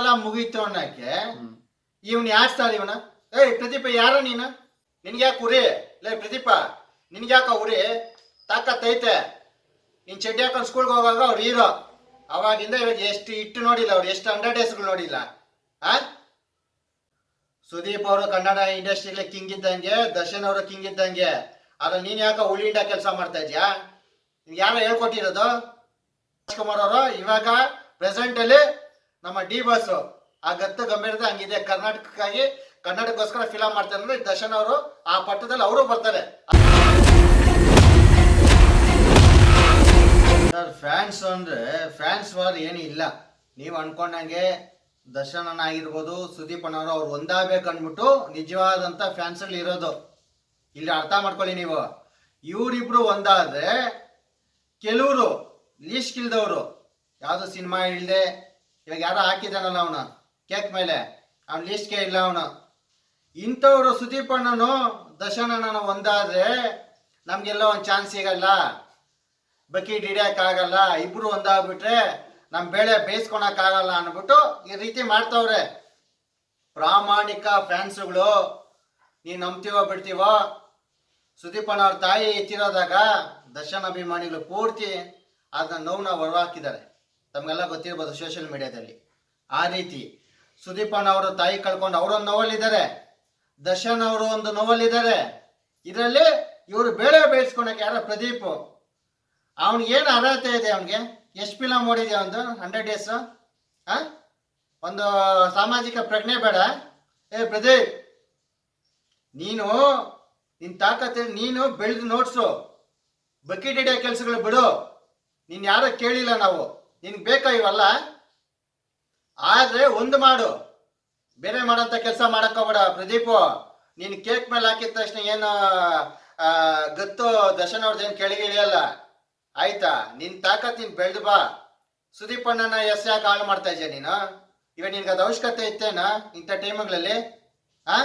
ಕಾಲ ಮುಗೀತು ಅನ್ನಕ್ಕೆ ಇವನ್ ಯಾಡ್ಸ್ತಾರ ಇವನ? ಏಯ್ ಪ್ರದೀಪ ಯಾರ ನೀನು? ನಿನ್ಗೆ ಯಾಕೆ ಉರಿ? ಲೇ ಪ್ರದೀಪ ನಿನ್ಗೆ ಯಾಕ ಉರಿ? ತಾಕತ್ತೈತೆ ನೀನ್ ಚಡ್ಡಿ ಹಾಕೊಂಡು ಸ್ಕೂಲ್ಗೆ ಹೋಗಾಗ ಅವ್ರು ಹೀರೋ. ಅವಾಗಿಂದ ಇವಾಗ ಎಷ್ಟು ಇಟ್ಟು ನೋಡಿಲ್ಲ ಅವ್ರು ಎಷ್ಟು ಹಂಡ್ರೆಡ್ ಡೇಸ್ಗಳು ನೋಡಿಲ್ಲ. ಆ? ಸುದೀಪ್ ಅವರು ಕನ್ನಡ ಇಂಡಸ್ಟ್ರಿಗೆ ಕಿಂಗ್ ಇದ್ದಂಗೆ ದರ್ಶನ್ ಅವರು ಕಿಂಗ್ ಇದ್ದಂಗೆ. ಆದ್ರೆ ನೀನ್ ಯಾಕ ಉಳಿಂಡ ಕೆಲಸ ಮಾಡ್ತಾ ಇದ್ಯಾ? ಯಾರೋ ಹೇಳ್ಕೊಟ್ಟಿರೋದು? ರಾಜ್ಕುಮಾರ್ ಅವರು ಇವಾಗ ಪ್ರೆಸೆಂಟ್ ಅಲ್ಲಿ ನಮ್ಮ ಡಿ ಬಾಸ್, ಆ ಗತ್ತ ಗಂಭೀರತೆ ಹಂಗಿದೆ. ಕರ್ನಾಟಕಕ್ಕಾಗಿ, ಕನ್ನಡಕ್ಕೋಸ್ಕರ ಫಿಲಮ್ ಮಾಡ್ತಾರೆ ಅಂದ್ರೆ ದರ್ಶನ್ ಅವರು, ಆ ಪಟ್ಟದಲ್ಲಿ ಅವರು ಬರ್ತಾರೆ. ಫ್ಯಾನ್ಸ್ ಅಂದ್ರೆ ಫ್ಯಾನ್ಸ್ ವಾರ್ ಏನು ಇಲ್ಲ. ನೀವು ಅನ್ಕೊಂಡಂಗೆ ದರ್ಶನ್ ಆಗಿರ್ಬೋದು, ಸುದೀಪ್ ಅಣ್ಣವರು ಅವ್ರು ಒಂದಾಗಬೇಕು ಅಂದ್ಬಿಟ್ಟು ನಿಜವಾದಂತ ಫ್ಯಾನ್ಸ್ ಇರೋದು. ಇಲ್ಲಿ ಅರ್ಥ ಮಾಡ್ಕೊಳ್ಳಿ ನೀವು. ಇವರಿಬ್ರು ಒಂದಾದ್ರೆ, ಕೆಲವರು ಲೀಸ್ಟ್ ಇಲ್ದವರು ಯಾವುದು ಸಿನಿಮಾ ಇಲ್ಲದೆ ಇವಾಗ ಯಾರೋ ಹಾಕಿದಾನಲ್ಲ ಅವನು? ಕೇಕ್ ಮೇಲೆ. ಅವ್ನ ಕೇ ಇಲ್ಲ ಅವನು. ಇಂಥವ್ರು ಸುದೀಪ್ ಅಣ್ಣನು, ದರ್ಶನ್ ಅಣ್ಣನ ಒಂದಾದ್ರೆ ನಮ್ಗೆಲ್ಲ ಒಂದು ಚಾನ್ಸ್ ಸಿಗಲ್ಲ. ಬಕೀಟ್ ಹಿಡಿಯೋಕ್ಕಾಗಲ್ಲ ಇಬ್ರು ಒಂದಾಗ್ಬಿಟ್ರೆ ನಮ್ಮ ಬೇಳೆ ಬೇಯಿಸ್ಕೊಳಕ್ಕಾಗಲ್ಲ ಅಂದ್ಬಿಟ್ಟು ಈ ರೀತಿ ಮಾಡ್ತವ್ರೆ. ಪ್ರಾಮಾಣಿಕ ಫ್ಯಾನ್ಸುಗಳು. ನೀನು ನಂಬ್ತೀವೋ ಬಿಡ್ತೀವೋ? ಸುದೀಪಣ್ಣ ಅವ್ರ ತಾಯಿ ಎತ್ತಿರೋದಾಗ ದರ್ಶನ್ ಅಭಿಮಾನಿಗಳು ಪೂರ್ತಿ ಅದನ್ನ ನೋವನ್ನ ಹೊರಹಾಕಿದ್ದಾರೆ. ತಮಗೆಲ್ಲ ಗೊತ್ತಿರ್ಬೋದು ಸೋಷಿಯಲ್ ಮೀಡಿಯಾದಲ್ಲಿ ಆ ರೀತಿ ಸುದೀಪನ್ ಅವರು ತಾಯಿ ಕಳ್ಕೊಂಡು ಅವರೊಂದು ನೋವಲ್ಲಿದ್ದಾರೆ ದರ್ಶನ್ ಅವರು ಒಂದು ನೋವಲ್ಲಿದ್ದಾರೆ ಇದರಲ್ಲಿ ಇವರು ಬೇಳೆ ಬೇಯಿಸ್ಕೊಳಕ್ಕೆ ಯಾರ ಪ್ರದೀಪ್. ಅವ್ನಿಗೆ ಏನು ಅರ್ಹತೆ ಇದೆ ಅವನಿಗೆ? ಎಷ್ಟು ಫಿಲಮ್ ಓಡಿದೆ ಒಂದು? ಹಂಡ್ರೆಡ್ ಡೇಸ್ ಆ? ಒಂದು ಸಾಮಾಜಿಕ ಪ್ರಜ್ಞೆ ಬೇಡ. ಏ ಪ್ರದೀಪ್, ನೀನು ನಿನ್ ತಾಕತ್ತೆ ನೀನು ಬೆಳೆದು ನೋಡ್ಸು ಬಕೆಟ್ ಹಿಡಿಯೋ ಕೆಲಸಗಳು ಬಿಡು. ನೀನು ಯಾರೋ ಕೇಳಿಲ್ಲ ನಾವು. ನಿನ್ಗೆ ಬೇಕಾ ಇವಲ್ಲ? ಆದ್ರೆ ಒಂದು ಮಾಡು. ಬೇರೆ ಮಾಡಂತ ಕೆಲಸ ಮಾಡಕ್ಕೋಬೇಡ ಪ್ರದೀಪು. ನೀನು ಕೇಕ್ ಮೇಲೆ ಹಾಕಿದ ತಕ್ಷಣ ಏನು ಗತ್ತು ದರ್ಶನ್ ಅವ್ರದ್ದು ಏನು ಕೆಳಗೆ ಇಳಿಯಲ್ಲ? ಆಯ್ತಾ? ನಿನ್ ತಾಕತ್ ನೀನ್ ಬೆಳೆದು ಬಾ. ಸುದೀಪ್ ಅಣ್ಣನ ಎಸ್ ಯಾಕೆ ಹಾಳು ಮಾಡ್ತಾ ಇದೆಯಾ ನೀನು? ಇವಾಗ ನಿನ್ಗೆ ಅದು ಅವಶ್ಯಕತೆ ಇತ್ತೇನಾ ಇಂಥ ಟೈಮ್ಗಳಲ್ಲಿ? ಆ?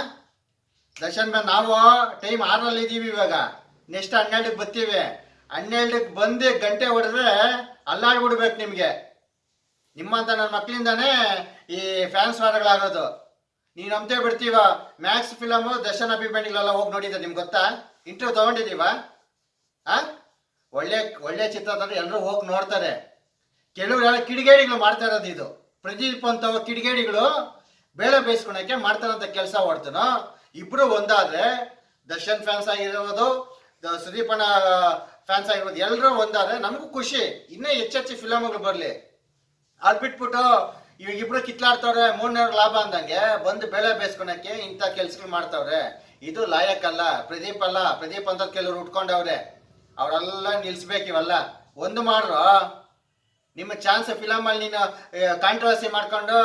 ದರ್ಶನ್ ಮೇಲೆ ನಾವು ಟೈಮ್ ಆರ್ನಲ್ಲಿ ಇದ್ದೀವಿ ಇವಾಗ. ನೆಕ್ಸ್ಟ್ ಹನ್ನೆರಡಕ್ಕೆ ಬರ್ತೀವಿ. ಹನ್ನೆರಡಕ್ಕೆ ಬಂದು ಗಂಟೆ ಹೊಡೆದ್ರೆ ಅಲ್ಲಾಡ್ಬಿಡ್ಬೇಕು ನಿಮಗೆ. ನಿಮ್ಮಂತ ನನ್ನ ಮಕ್ಕಳಿಂದಾನೇ ಈ ಫ್ಯಾನ್ಸ್ ವಾರಗಳಾಗೋದು. ನೀನು ನಂಬ್ತೇ ಬಿಡ್ತೀವ. ಮ್ಯಾಕ್ಸ್ ಫಿಲಮು ದರ್ಶನ್ ಅಭಿಮಾನಿಗಳೆಲ್ಲ ಹೋಗಿ ನೋಡಿದ್ದೆ ನಿಮ್ಗೆ ಗೊತ್ತಾ? ಇಂಟರ್ವ್ಯೂ ತೊಗೊಂಡಿದ್ದೀವ? ಆ? ಒಳ್ಳೆ ಒಳ್ಳೆ ಚಿತ್ರ ತಂದ್ರೆ ಎಲ್ಲರೂ ಹೋಗಿ ನೋಡ್ತಾರೆ. ಕೆಲವರು ಯಾರು ಕಿಡಿಗೇಡಿಗಳು ಮಾಡ್ತಾ ಇರೋದು ಇದು. ಪ್ರದೀಪ್ ಅಂತ ಕಿಡಿಗೇಡಿಗಳು ಬೇಳೆ ಬೇಯಿಸ್ಕೊಳಕ್ಕೆ ಮಾಡ್ತಾರಂತ ಕೆಲಸ ಹೊಡ್ತಾನೋ. ಇಬ್ರು ಒಂದಾದ್ರೆ ದರ್ಶನ್ ಫ್ಯಾನ್ಸ್ ಆಗಿರ್ಬೋದು ಸುದೀಪಣ್ಣ ಫ್ಯಾನ್ಸ್ ಆಗಿರ್ಬೋದು ಎಲ್ಲರೂ ಒಂದಾದ್ರೆ ನಮಗೂ ಖುಷಿ. ಇನ್ನೂ ಹೆಚ್ಚೆಚ್ಚು ಫಿಲಮ್ಗಳು ಬರಲಿ. ಅದು ಬಿಟ್ಬಿಟ್ಟು ಇವಾಗ ಇಬ್ರು ಕಿತ್ಲಾಡ್ತವ್ರೆ ಮೂರ್ನವ್ರ ಲಾಭ ಅಂದಂಗೆ ಬಂದು ಬೆಳೆ ಬೇಯಿಸ್ಕೊಳಕ್ಕೆ ಇಂಥ ಕೆಲ್ಸಗಳು ಮಾಡ್ತಾವ್ರೆ. ಇದು ಲಾಯಕ್ಕಲ್ಲ ಪ್ರದೀಪ್ ಅಲ್ಲ, ಪ್ರದೀಪ್ ಅಂತ ಕೆಲವ್ರು ಉಟ್ಕೊಂಡವ್ರೆ. ಅವರೆಲ್ಲ ನಿಲ್ಸ್ಬೇಕು ಇವೆಲ್ಲ. ಒಂದು ಮಾಡ್ರು ನಿಮ್ಮ ಚಾನ್ಸ್ ಫಿಲಮಲ್ಲಿ ನೀನು ಕಾಂಟ್ರವರ್ಸಿ ಮಾಡ್ಕೊಂಡು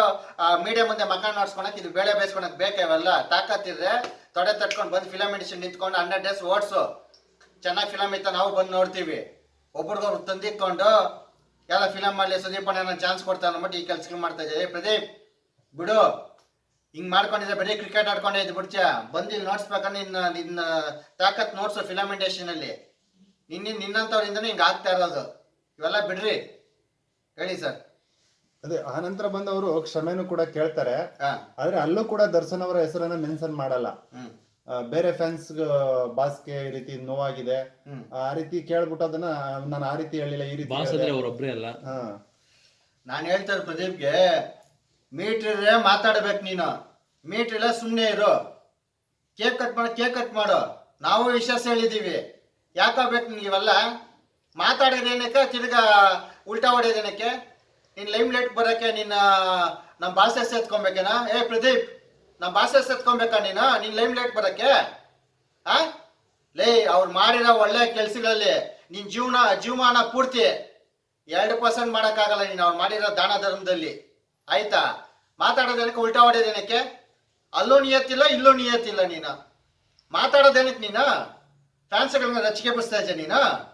ಮೀಡಿಯಾ ಮುಂದೆ ಮಕಾನ್ ನೋಡ್ಸ್ಕೊಳಕ್ ಇದು ಬೇಳೆ ಬೇಯಿಸ್ಕೊಳಕ್ ಬೇಕಾ ಇವೆಲ್ಲ? ತಾಕತ್ತಿದ್ರೆ ತೊಡೆ ತಟ್ಕೊಂಡು ಬಂದು ಫಿಲಮ್ ಇಂಡಸ್ಟ್ರಿ ನಿಂತ್ಕೊಂಡು ಹಂಡ್ರೆಡ್ ಡೇಸ್ ಓಡಿಸು. ಚೆನ್ನಾಗಿ ಫಿಲಮ್ ಇತ್ತ ನಾವು ಬಂದು ನೋಡ್ತೀವಿ. ಒಬ್ರಿಗೊಬ್ರು ತಂದಿಕೊಂಡು ಎಲ್ಲ ಫಿಲಮ್ ಮಾಡಲಿ ಸುದೀಪ್ ಅಣ್ಣ ಚಾನ್ಸ್ ಕೊಡ್ತಾನೆ ಅಂದ್ಬಿಟ್ಟು ಈ ಕೆಲ್ಸಗಳು ಮಾಡ್ತಾ ಇದ್ದೆ ಪ್ರದೀಪ್ ಬಿಡು. ಹಿಂಗ್ ಮಾಡ್ಕೊಂಡಿದ್ದೆ ಬರೀ ಕ್ರಿಕೆಟ್ ಆಡ್ಕೊಂಡೇ ಇದ್ದು ಬಿಡ್ತೀಯ? ಬಂದು ಇಲ್ಲಿ ನೋಡ್ಸ್ಬೇಕಂದ್ರೆ ನಿನ್ನ ನಿನ್ನ ತಾಕತ್ ನೋಡ್ಸು ಫಿಲಮ್ ಇಂಡಸ್ಟ್ರಿನಲ್ಲಿ ನಿನ್ನ ನಿನ್ನಂಥವ್ರಿಂದನೇ ಹಿಂಗೆ ಆಗ್ತಾ ಇರೋದು. ಇವೆಲ್ಲ ಬಿಡ್ರಿ. ಹೇಳಿ ಸರ್. ಅದೇ ಆ ನಂತರ ಬಂದವರು ಕ್ಷಮೆನೂ ಕೂಡ ಕೇಳ್ತಾರೆ. ಆದ್ರೆ ಅಲ್ಲೂ ಕೂಡ ದರ್ಶನ್ ಅವರ ಹೆಸರನ್ನ ಮೆನ್ಷನ್ ಮಾಡಲ್ಲ. ಬೇರೆ ಫ್ಯಾನ್ಸ್ ಬಾಸ್ಗೆ ಈ ರೀತಿ ನೋವಾಗಿದೆ. ಹ್ಮ್. ಆ ರೀತಿ ಕೇಳ್ಬಿಟ್ಟು ಅದನ್ನ ನಾನು ಆ ರೀತಿ ಹೇಳಿಲ್ಲ ಈ ರೀತಿ ಬಾಸ್ ಹೇಳ್ದೆ. ಅಂದ್ರೆ ಅವ್ರೊಬ್ರೇ ಅಲ್ಲ. ಹಾ. ನಾನು ಹೇಳ್ತಾರೆ ಪ್ರದೀಪ್ಗೆ ಮೀಟ್ರೇ ಮಾತಾಡ್ಬೇಕು ನೀನು. ಮೀಟ್ರಿಲ್ಲ ಸುಮ್ಮನೆ ಇರು. ಕೇಕ್ ಕಟ್ ಮಾಡು ಕೇಕ್ ಕಟ್ ಮಾಡು. ನಾವು ವಿಶ್ವಾಸ ಹೇಳಿದ್ದೀವಿ ಯಾಕಾಗ್ಬೇಕು ನಿನ್ಗೆ ಇವೆಲ್ಲ ಮಾತಾಡೋದೇನಕ್ಕೆ ತಿರ್ಗಾ ಉಲ್ಟಾ ಹೊಡೆಯೋದೇನಕ್ಕೆ ನಿನ್ನ ಲೈಮ್ ಲೈಟ್ ಬರೋಕ್ಕೆ ನಿನ್ನ ನಮ್ಮ ಭಾಷೆ ಸೇತ್ಕೊಬೇಕೇನಾ ಏ ಪ್ರದೀಪ್ ನಮ್ಮ ಭಾಷೆ ಸತ್ಕೊಬೇಕ ನೀನು? ನಿನ್ನ ಲೈಮ್ ಲೈಟ್ ಬರೋಕ್ಕೆ? ಆ ಲೇ, ಅವ್ರು ಮಾಡಿರೋ ಒಳ್ಳೆ ಕೆಲ್ಸಗಳಲ್ಲಿ ನಿನ್ನ ಜೀವನ, ಜೀವಮಾನ ಪೂರ್ತಿ ಎರಡು ಪರ್ಸೆಂಟ್ ಮಾಡೋಕ್ಕಾಗಲ್ಲ ನೀನು. ಅವ್ರು ಮಾಡಿರೋ ದಾನ ಧರ್ಮದಲ್ಲಿ. ಆಯ್ತಾ? ಮಾತಾಡೋದೇನಕ್ಕೆ ಉಲ್ಟಾ ಹೊಡೆಯೋದೇನಕ್ಕೆ ಅಲ್ಲೂ ನಿಯತ್ತಿಲ್ಲ, ಇಲ್ಲೂ ನಿಯತ್ತಿಲ್ಲ ನೀನು. ಮಾತಾಡೋದೇನಕ್ಕೆ ನೀನು? ಫ್ಯಾನ್ಸ್ಗಳನ್ನ ರಚಿಕೆ ಬಸ್ತಾ ಇದ್ದೆ ನೀನು?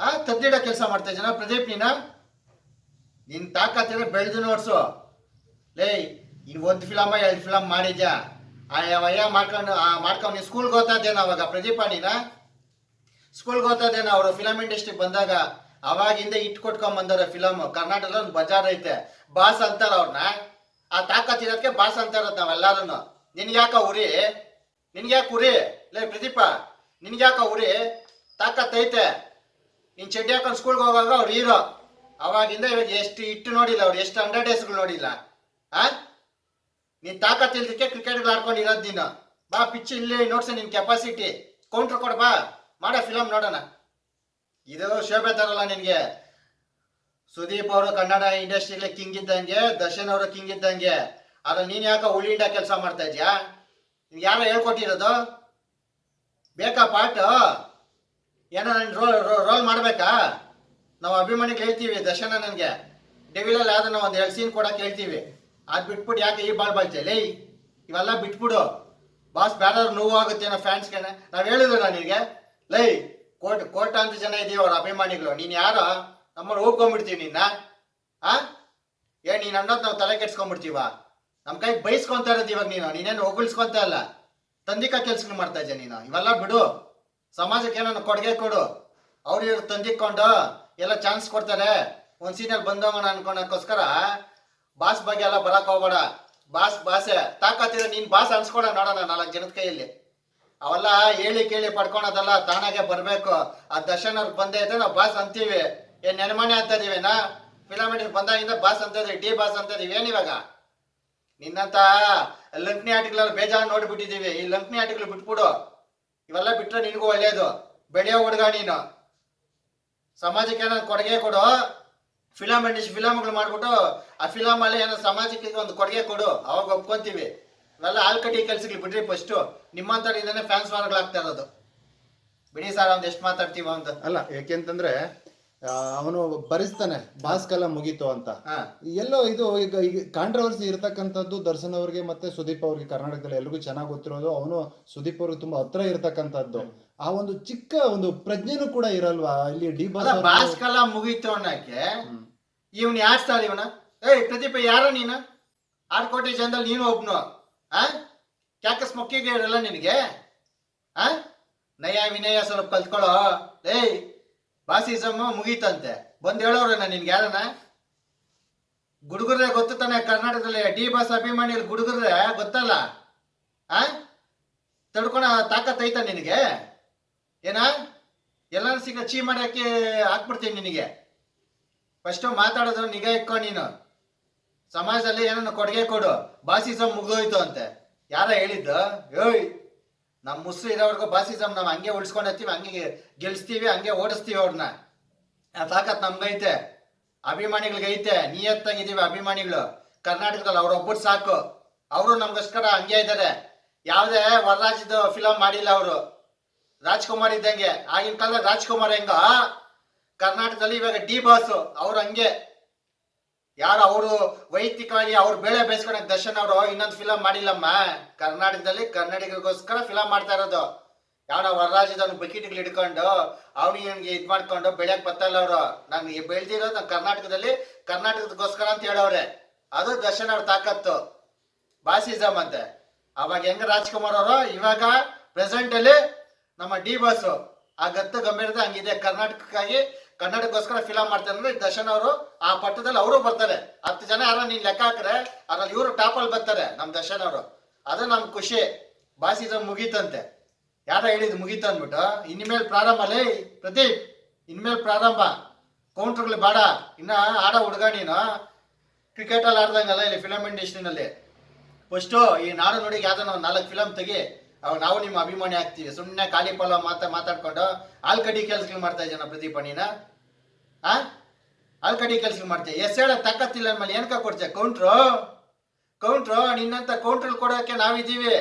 ಆ, ತದ್ದಿಡೋ ಕೆಲಸ ಮಾಡ್ತಾ ಇದ್ದೀನ ಪ್ರದೀಪ್ ನೀನು? ನಿನ್ನ ತಾಕತ್ತಿನ ಬೆಳೆದು ನೋಡ್ಸು. ಲೇ ಇನ್ನು ಒಂದು ಫಿಲಮ್ ಎರಡು ಫಿಲಮ್ ಮಾಡಿದ್ಯ? ಆ ವಯ್ಯ ಮಾಡ್ಕೊಂಡು ಮಾಡ್ಕೊಂಡು ಸ್ಕೂಲ್ ಸ್ಕೂಲ್ಗೆ ಓದ್ತಾದ್ದೇನ ಅವಾಗ, ಪ್ರದೀಪ ನೀನ ಸ್ಕೂಲ್ಗೆ ಓದ್ತಾದೇನ ಅವರು ಫಿಲಮ್ ಇಂಡಸ್ಟ್ರಿ ಬಂದಾಗ, ಅವಾಗಿಂದ ಇಟ್ಟು ಬಂದವ್ರೆ ಫಿಲಮ್ ಕರ್ನಾಟಕದ ಒಂದು ಬಜಾರ್ ಐತೆ. ಬಾಸ್ ಅಂತಾರ ಅವ್ರನ್ನ, ಆ ತಾಕತ್ ಇರೋದಕ್ಕೆ ಬಾಸ್ ಅಂತಾರ ನಾವೆಲ್ಲಾರನು ನಾವೆಲ್ಲರೂ ನಿನ್ಗೆ ಯಾಕ ಉರಿ? ನಿನ್ಗೆ ಯಾಕೆ ಉರಿ? ಲೇ ಪ್ರದೀಪ, ನಿನ್ಗೆ ಯಾಕ ಉರಿ? ತಾಕತ್ ಐತೆ. ನಿನ್ ಚಡ್ಡಿ ಹಾಕೊಂಡು ಸ್ಕೂಲ್ಗೆ ಹೋಗುವಾಗ ಅವ್ರು ಹೀರೋ ಅವಾಗಿಂದ ಇವಾಗ ಎಷ್ಟು ಇಟ್ಟು ನೋಡಿಲ್ಲ ಅವ್ರು, ಎಷ್ಟು ಹಂಡ್ರೆಡ್ ಡೇಸ್ಗಳು ನೋಡಿಲ್ಲ. ಆ? ನೀನ್ ತಾಕತ್ ಇಲ್ದಕ್ಕೆ ಕ್ರಿಕೆಟ್ಗಳು ಆಡ್ಕೊಂಡು ಇರೋದ್ ನೀನು. ಬಾ ಪಿಚ್ ಇಲ್ಲಿ ನೋಡ್ಸ ನಿನ್ ಕೆಪಾಸಿಟಿ ಕೌಂಟ್ರ್ ಕೊಡ್, ಬಾ. ಮಾಡೋ ಫಿಲಮ್ ನೋಡೋಣ. ಇದು ಶೋಭೆ ತರಲ್ಲ ನಿನ್ಗೆ. ಸುದೀಪ್ ಅವರು ಕನ್ನಡ ಇಂಡಸ್ಟ್ರಿಲಿ ಕಿಂಗ್ ಇದ್ದಂಗೆ, ದರ್ಶನ್ ಅವರು ಕಿಂಗ್ ಇದ್ದಂಗೆ. ಆದ್ರೆ ನೀನ್ ಯಾಕ ಉಳಿ ಕೆಲಸ ಮಾಡ್ತಾ ಇದ್ಯಾ? ಯಾರೋ ಹೇಳ್ಕೊಟ್ಟಿರೋದು? ಬೇಕಾ ಪಾಟ್ ಏನೋ ನನ್ ರೋಲ್ ರೋಲ್ ಮಾಡ್ಬೇಕಾ? ನಾವು ಅಭಿಮಾನಿಗೆ ಹೇಳ್ತೀವಿ ದರ್ಶನ ನನಗೆ. ಡೆವಿಲಲ್ಲಿ ಯಾವ್ದನ್ನ ಒಂದು ಎರಡು ಸೀನ್ ಕೊಡಕ್ಕೆ ಹೇಳ್ತೀವಿ. ಅದ್ ಬಿಟ್ಬಿಟ್ಟು ಯಾಕೆ ಈ ಬಾಳ್ ಬಾಳ್ ಲೈ, ಇವೆಲ್ಲ ಬಿಟ್ಬಿಡು. ಬಾಸ್ ಬೇರೆಯವ್ರು ನೋವು ಆಗುತ್ತೆ ಅನ್ನೋ ಫ್ಯಾನ್ಸ್ಗೆ ನಾವು ಹೇಳಿದ್ರು ನಿನಗೆ? ಲೈ, ಕೋಟ್ ಕೋಟಾಂತ ಜನ ಇದೀವಿ ಅವ್ರ ಅಭಿಮಾನಿಗಳು. ನೀನು ಯಾರೋ? ನಮ್ಮನ್ನು ಹೋಗ್ಕೊಂಡ್ಬಿಡ್ತೀವಿ ನಿನ್ನ. ಆ? ಏ, ನೀನು ಅನ್ನೋದು ನಾವು ತಲೆ ಕೆಡ್ಸ್ಕೊಂಡ್ಬಿಡ್ತೀವ? ನಮ್ಮ ಕೈ ಬೈಸ್ಕೊಂತ ಇರೋದು ಇವಾಗ ನೀನು. ನೀನೇನು ಹೊಗಳ್ಸ್ಕೊಂತ ಇಲ್ಲ. ತಂದಿಕ ಕೆಲ್ಸಗಳು ಮಾಡ್ತಾ ಇದ್ದೆ ನೀನು? ಇವೆಲ್ಲ ಬಿಡು. ಸಮಾಜಕ್ಕೆ ಏನೋ ಕೊಡುಗೆ ಕೊಡು. ಅವ್ರು ಇವ್ರು ತಂದಿಕೊಂಡು ಎಲ್ಲ ಚಾನ್ಸ್ ಕೊಡ್ತಾರೆ. ಒಂದು ಸೀನಲ್ಲಿ ಬಂದವನ ಅನ್ಕೊಳಕ್ಕೋಸ್ಕರ ಬಾಸ್ ಬಗ್ಗೆ ಎಲ್ಲ ಬರಕ್ ಹೋಗ್ಬೇಡ. ಬಾಸ್, ಬಾಸೆ ತಾಕತ್ತಿದ್ರೆ ನೀನ್ ಬಾಸ್ ಅನ್ಸ್ಕೊಡ ನೋಡೋಣ ನಾಲ್ಕು ಜನದ ಕೈಯಲ್ಲಿ. ಅವೆಲ್ಲ ಹೇಳಿ ಕೇಳಿ ಪಡ್ಕೊಳೋದಲ್ಲ, ತಾನಾಗೆ ಬರ್ಬೇಕು. ಆ ದರ್ಶನ್ ಅವ್ರಿಗೆ ಬಂದೇ ಇದ್ರೆ ನಾವು ಬಾಸ್ ಅಂತೀವಿ. ಏನ್ ನೆನಮನೆ ಅಂತ ಇದೀವೇನಾ ಫಿಲಮ್ ಬಂದಾಗಿಂದ ಬಾಸ್ ಅಂತ ಇದೀವಿ, ಡಿ ಬಾಸ್ ಅಂತ ಇದೀವಿ, ಏನ್ ಇವಾಗ? ನಿನ್ನಂತ ಲಂಕ್ನಿ ಆಟಗಳಲ್ಲಿ ಬೇಜಾರು ನೋಡ್ಬಿಟ್ಟಿದೀವಿ. ಈ ಲಂಕ್ನಿ ಆಟಗಳು ಬಿಟ್ಬಿಡು. ಇವೆಲ್ಲ ಬಿಟ್ರೆ ನಿನಗೂ ಒಳ್ಳೇದು. ಬೆಳೆಯೋ ಹುಡುಗ ನೀನು. ಸಮಾಜಕ್ಕೆ ನಾನು ಕೊಡುಗೆ ಕೊಡು. ಫಿಲಮ್ ಇಂಡಸ್ಟ್ರಿ ಫಿಲಮ್ಗಳು ಮಾಡ್ಬಿಟ್ಟು ಆ ಫಿಲಮ್ ಅಲ್ಲಿ ಏನೋ ಸಮಾಜಕ್ಕೆ ಒಂದು ಕೊಡುಗೆ ಕೊಡು ಅವಾಗ ಒಪ್ಕೊಂತೀವಿ. ಇವೆಲ್ಲ ಆಲ್ಕಟ್ಟಿ ಕೆಲ್ಸಗಳು ಬಿಡ್ರಿ ಫಸ್ಟು ನಿಮ್ಮಂತರಿಂದನೇ ಫ್ಯಾನ್ಸ್ ವಾರ್ಗಳಾಗ್ತಾ ಇರೋದು. ಬಿಡಿ ಸರ್ ಒಂದು ಎಷ್ಟು ಮಾತಾಡ್ತೀವ ಅಂತ. ಅಲ್ಲ ಯಾಕೆಂತಂದ್ರೆ ಅವನು ಬರಿಸ್ತಾನೆ ಭಾಸ್ಕಲ್ಲ ಮುಗೀತು ಅಂತ. ಎಲ್ಲೋ ಇದು ಈಗ ಈಗ ಕಾಂಟ್ರವರ್ಸಿ ಇರ್ತಕ್ಕಂಥದ್ದು ದರ್ಶನ್ ಅವ್ರಿಗೆ ಮತ್ತೆ ಸುದೀಪ್ ಅವ್ರಿಗೆ ಕರ್ನಾಟಕದಲ್ಲಿ ಎಲ್ಲರಿಗೂ ಚೆನ್ನಾಗಿ ಗೊತ್ತಿರೋದು. ಅವನು ಸುದೀಪ್ ಅವ್ರಿಗೆ ತುಂಬಾ ಹತ್ರ ಇರ್ತಕ್ಕಂಥದ್ದು. ಆ ಒಂದು ಚಿಕ್ಕ ಒಂದು ಪ್ರಜ್ಞೆನೂ ಕೂಡ ಇರಲ್ವಾ? ಇಲ್ಲಿ ಡಿ ಬಾಸ್ ಅಲ್ಲ ಅವ್ರು- ಬಾಸ್ಕಲ್ಲ ಮುಗೀತು ಅನ್ನಕ್ಕೆ. ಇವನ್ ಯಾರ್ ಸ್ಟಾರ್ ಇವನ? ಏಯ್ ಪ್ರದೀಪ ಯಾರ ನೀನು? ಆರ್ ಕೋಟಿ ಜನದಲ್ಲಿ ನೀನು ಒಬ್ನು ಆ? ಕ್ಯಾಕಸ್ ಮೊಕ್ಕಿಗೆ ಇರಲ್ಲ ನಿನಗೆ? ಆ? ನಯ ವಿನಯ ಸ್ವಲ್ಪ ಕಲ್ತ್ಕೊಳ್ಳೋ ಏಯ್ ಬಾಸಿಸಮ್ ಮುಗೀತಂತೆ. ಬಂದು ಹೇಳೋರಣ್ಣ ನಿನ್ಗೆ ಯಾರನ ಗುಡುಗುರ್ರೆ ಗೊತ್ತು ತಾನೆ ಕರ್ನಾಟಕದಲ್ಲಿ ಡಿ ಬಾಸ್ ಅಭಿಮಾನಿಗಳು ಗುಡುಗುರ್ರೆ ಗೊತ್ತಲ್ಲ? ಆ? ತಡ್ಕೊಳ ತಾಕತ್ ಐತ ನಿನಗೆ? ಏನ? ಎಲ್ಲರೂ ಸಿಗ ಚೀ ಮಾಡಿ ಹಾಕಿ ಹಾಕ್ಬಿಡ್ತೀನಿ ನಿನಗೆ. ಫಸ್ಟ್ ಮಾತಾಡೋದು ನಿಗಾ ಇಕ್ಕೋ ನೀನು. ಸಮಾಜದಲ್ಲಿ ಏನನ್ನ ಕೊಡುಗೆ ಕೊಡು. ಬಾಸಿಸಮ್ ಮುಗಿದೋಯ್ತು ಅಂತೆ. ಯಾರ ಹೇಳಿದ್ದು? ಏಯ್ ನಮ್ಮ ಮುಸ್ರು ಇರೋವರೆಗೂ ಬಾಸಿಸಮ್ ನಾವು ಹಂಗೆ ಉಳಿಸ್ಕೊಂಡಿರ್ತೀವಿ ಹಂಗೆ ಗೆಲ್ಸ್ತೀವಿ, ಹಂಗೆ ಓಡಿಸ್ತೀವಿ ಅವ್ರನ್ನ ಆ ತಾಕತ್ ನಮ್ಗೈತೆ. ಅಭಿಮಾನಿಗಳಿಗೈತೆ. ನಿಯತ್ತಾಗಿದ್ದೀವಿ ಅಭಿಮಾನಿಗಳು. ಕರ್ನಾಟಕದಲ್ಲಿ ಅವ್ರೊಬ್ಬರು ಸಾಕು. ಅವರು ನಮ್ಗೋಸ್ಕರ ಹಂಗೆ ಇದ್ದಾರೆ ಯಾವುದೇ ಹೊರರಾಜ್ಯದ ಫಿಲಮ್ ಮಾಡಿಲ್ಲ ಅವರು. ರಾಜ್ಕುಮಾರ್ ಇದ್ದಂಗೆ. ಆಗಿನ ಕಾಲದ ರಾಜ್ಕುಮಾರ್ ಹೆಂಗ? ಕರ್ನಾಟಕದಲ್ಲಿ ಇವಾಗ ಡಿ ಬಾಸ್, ಅವ್ರು ಹಂಗೆ. ಯಾರು ಅವರು ವೈಯಕ್ತಿಕವಾಗಿ ಅವ್ರು ಬೆಳೆ ಬೇಯಿಸ್ಕೊಳಕ್ ದರ್ಶನ್ ಅವರು ಇನ್ನೊಂದು ಫಿಲಮ್ ಮಾಡಿಲ್ಲಮ್ಮ. ಕರ್ನಾಟಕದಲ್ಲಿ ಕನ್ನಡಿಗರಿಗೋಸ್ಕರ ಫಿಲಮ್ ಮಾಡ್ತಾ ಇರೋದು. ಯಾರೋ ಹೊರರಾಜ್ಯದವ್ನು ಬಕೀಟ್ಗಳು ಹಿಡ್ಕೊಂಡು, ಅವನಿಗೆ ಇದು ಮಾಡ್ಕೊಂಡು ಬೆಳೆಯಕ್ ಬರ್ತಾ ಇಲ್ಲ ಅವರು. ನಾನು ಬೆಳೆದಿರೋದು ನಾನು ಕರ್ನಾಟಕದಲ್ಲಿ ಕರ್ನಾಟಕದಗೋಸ್ಕರ ಅಂತ ಹೇಳವ್ರೆ. ಅದು ದರ್ಶನ್ ಅವ್ರ ತಾಕತ್ತು. ಬಾಸಿಸಮ್ ಅಂತೆ ಅವಾಗ ಹೆಂಗ ರಾಜ್ಕುಮಾರ್ ಅವರು? ಇವಾಗ ಪ್ರೆಸೆಂಟ್ ಅಲ್ಲಿ ನಮ್ಮ ಡಿ ಬಾಸ್, ಆ ಗತ್ತು ಗಂಭೀರತೆ ಹಂಗಿದೆ. ಕರ್ನಾಟಕಕ್ಕಾಗಿ, ಕನ್ನಡಕ್ಕೋಸ್ಕರ ಫಿಲಮ್ ಮಾಡ್ತಾರೆ ಅಂದ್ರೆ ದರ್ಶನ್ ಅವರು, ಆ ಪಟ್ಟದಲ್ಲಿ ಅವರು ಬರ್ತಾರೆ. ಹತ್ತು ಜನ ಯಾರ ನೀನ್ ಲೆಕ್ಕ ಹಾಕ್ರೆ, ಅದ್ರಲ್ಲಿ ಇವರು ಟಾಪ್ ಅಲ್ಲಿ ಬರ್ತಾರೆ ನಮ್ ದರ್ಶನ್ ಅವರು. ಅದು ನಮ್ ಖುಷಿ. ಬಾಸಿ ಮುಗೀತಂತೆ. ಯಾರ ಹೇಳಿದ್ ಮುಗೀತ ಅಂದ್ಬಿಟ್ಟು, ಇನ್ಮೇಲೆ ಪ್ರಾರಂಭ ಅಲ್ಲೇ ಪ್ರದೀಪ್, ಇನ್ಮೇಲೆ ಪ್ರಾರಂಭ. ಕೌಂಟ್ರುಗಳು ಬೇಡ. ಇನ್ನ ಆಡೋ ಹುಡುಗ ನೀನು. ಕ್ರಿಕೆಟ್ ಅಲ್ಲಿ ಆಡ್ದಂಗಲ್ಲ ಇಲ್ಲಿ ಫಿಲಂ ಇಂಡಸ್ಟ್ರಿನಲ್ಲಿ ಫಸ್ಟು ಈ ನಾಡು ನುಡಿಗೆ ಒಂದು ನಾಲ್ಕು ಫಿಲಮ್ ತೆಗಿ. ಅವಾಗ ನಾವು ನಿಮ್ಮ ಅಭಿಮಾನಿ ಆಗ್ತೀವಿ. ಸುಮ್ಮನೆ ಖಾಲಿ ಪಲ ಮಾತ ಮಾತಾಡ್ಕೊಂಡು ಆಲ್ಕಡಿ ಕೆಲ್ಸಗಳು ಮಾಡ್ತಾ ಇದ್ದಾನ ಪ್ರದೀಪ ಆ? ಆಲ್ಕಡಿ ಕೆಲ್ಸಗಳು ಮಾಡ್ತೀಯ? ಎಸ್ ಹೇಳ, ತಕ್ಕತ್ತಿಲ್ಲ ಅಂದ್ಮೇಲೆ ಏನಕ ಕೊಡ್ತೀಯ? ಕೌಂಟ್ರು ಕೌಂಟ್ರು ನಿನ್ನಂತ ಕೌಂಟ್ರಲ್ಲಿ ಕೊಡೋಕೆ ನಾವಿದ್ದೀವಿ.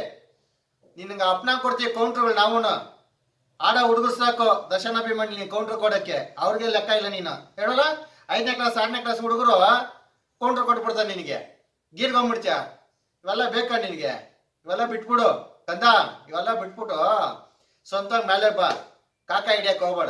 ನಿನಗೆ ಅಪ್ನ ಕೊಡ್ತೀವಿ ಕೌಂಟ್ರುಗಳು ನಾವು ಆಡ ಹುಡುಗರು ಸಾಕು. ದರ್ಶನ ಅಭಿಮಾನಿ ನೀನು ಕೌಂಟ್ರ್ ಕೊಡೋಕ್ಕೆ ಅವ್ರಿಗೆ ಲೆಕ್ಕ ಇಲ್ಲ ನೀನು. ಹೇಳೋಲ್ಲ? ಐದನೇ ಕ್ಲಾಸ್ ಆರನೇ ಕ್ಲಾಸ್ ಹುಡುಗರು ಕೌಂಟ್ರ್ ಕೊಟ್ಬಿಡ್ತಾರೆ ನಿನಗೆ. ಗೀರ್ಗೊಂಬಿಡ್ತೀಯ? ಇವೆಲ್ಲ ಬೇಕಾ ನಿನಗೆ? ಇವೆಲ್ಲ ಬಿಟ್ಬಿಡು. ಕಂದ ಇವೆಲ್ಲ ಬಿಟ್ಬಿಟ್ಟು ಸ್ವಂತ ಮೇಲೆ ಬಾ. ಕಾಕ ಹಿಡಿಯಕ್ಕೆ ಹೋಗ್ಬೇಡ.